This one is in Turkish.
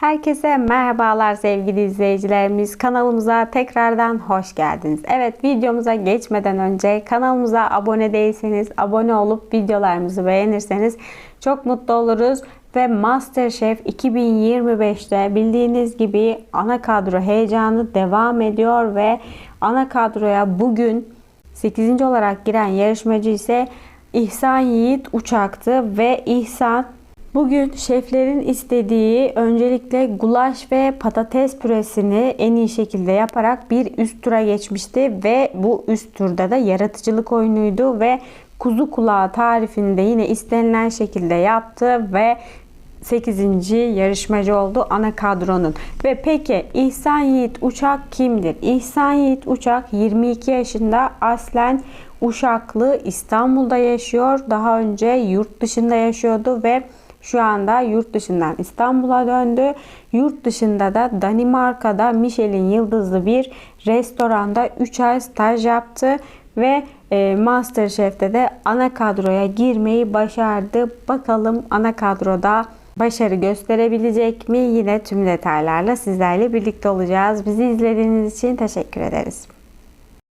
Herkese merhabalar sevgili izleyicilerimiz. Kanalımıza tekrardan hoş geldiniz. Evet videomuza geçmeden önce kanalımıza abone değilseniz abone olup videolarımızı beğenirseniz çok mutlu oluruz. Ve Masterchef 2025'te bildiğiniz gibi ana kadro heyecanı devam ediyor ve ana kadroya bugün 8. olarak giren yarışmacı ise İhsan Yiğit Uçak'tı ve İhsan Bugün şeflerin istediği öncelikle gulaş ve patates püresini en iyi şekilde yaparak bir üst tura geçmişti ve bu üst turda da yaratıcılık oyunuydu ve kuzu kulağı tarifini de yine istenilen şekilde yaptı ve 8. yarışmacı oldu ana kadronun. Ve peki İhsan Yiğit Uçak kimdir? İhsan Yiğit Uçak 22 yaşında aslen Uşaklı İstanbul'da yaşıyor. Daha önce yurt dışında yaşıyordu ve şu anda yurt dışından İstanbul'a döndü. Yurt dışında da Danimarka'da Michelin yıldızlı bir restoranda 3 ay staj yaptı ve e, Masterchef'te de ana kadroya girmeyi başardı. Bakalım ana kadroda başarı gösterebilecek mi? Yine tüm detaylarla sizlerle birlikte olacağız. Bizi izlediğiniz için teşekkür ederiz.